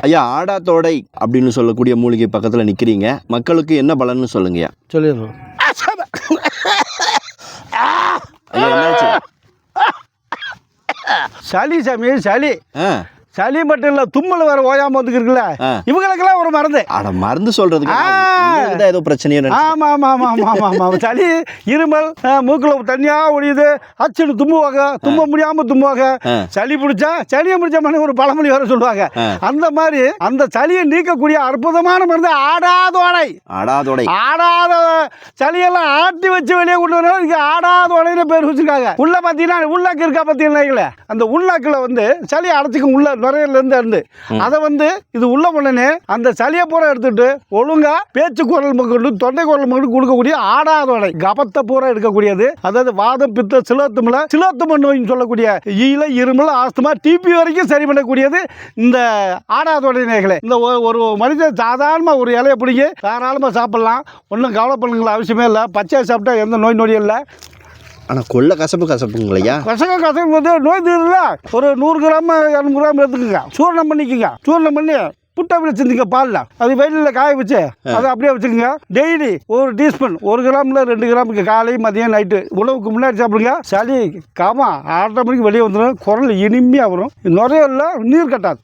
ஐயா ஆடாத்தோடை அப்படின்னு சொல்லக்கூடிய மூலிகை பக்கத்தில் நிற்கிறீங்க மக்களுக்கு என்ன பலன்னு சொல்லுங்கய்யா. சொல்லிடுறோம் ஐயா என்னாச்சு? சளி சாமி சளி. ஆ. சளி மட்டும் இல்லை தும்மல் வேற ஓயாம வந்துருக்குல்ல. இவங்களுக்கெல்லாம் ஒரு மருந்து. அட மருந்து சொல்றதுக்கு ஏதோ பிரச்சனையோ நினைச்சேன். ஆமாம் ஆமாம் ஆமாம் ஆமாம் ஆமாம் சளி இருமல் மூக்கில் தண்ணியாக ஒழியுது அச்சுன்னு தும்புவாங்க தும்ப முடியாமல் தும்புவாங்க ஆ. சளி பிடிச்சா சளியை பிடிச்ச மணி ஒரு பழமொழி வேற சொல்லுவாங்க. அந்த மாதிரி அந்த சளியை நீக்கக்கூடிய அற்புதமான மருந்து ஆடாதோடை ஆடாதோடை ஆடாத சளியெல்லாம் ஆட்டி வச்சு வெளியே கொண்டு வரணும் இதுக்கு ஆடாதோடைன்னு பேர் வச்சிருக்காங்க. உள்ள பார்த்தீங்கன்னா உள்நாக்கு இருக்கா பார்த்தீங்கன்னா அந்த உள்நாக்கில் வந்து சளியை அடைச்சிக்கும் உள்ள நுரையில இருந்து இருந்து அதை வந்து இது உள்ள உடனே அந்த சளியை பூரா எடுத்துட்டு ஒழுங்கா பேச்சு குரல் மக்கள் தொண்டை குரல் மக்கள் கொடுக்கக்கூடிய ஆடாதோடை கபத்தை பூரா எடுக்கக்கூடியது. அதாவது வாதம் பித்த சிலோத்துமில் சிலோத்தும நோயின்னு சொல்லக்கூடிய ஈல இருமல் ஆஸ்துமா டிபி வரைக்கும் சரி பண்ணக்கூடியது இந்த ஆடாதோடை நேர்களே. இந்த ஒரு மனிதன் சாதாரணமாக ஒரு இலையை பிடிங்கி தாராளமாக சாப்பிடலாம். ஒன்றும் கவலைப்படுங்களா அவசியமே இல்லை. பச்சையை சாப்பிட்டா எந்த நோய் நொடியும் இல்லை. ஆனா கொள்ள கசப்பு கசப்புங்களையா? கசக கசக்கு வந்து நோய் தீரல ஒரு நூறு கிராம் இரநூறு கிராம் எடுத்துக்கோங்க. சூரணம் பண்ணிக்கோங்க. சூரணம் பண்ணி புட்டாவில் சிந்திங்க பாலில். அது வெயிலில் காய வச்சு அதை அப்படியே வச்சுக்கோங்க. டெய்லி ஒரு டீஸ்பூன் ஒரு கிராமில் ரெண்டு கிராமுக்கு காலை மதியம் நைட்டு உணவுக்கு முன்னாடி சாப்பிடுங்க. சளி காமா மணிக்கு வெளியே வந்துடும் குரல் இனிமையாக வரும். நுரையல்ல நீர் கட்டாது.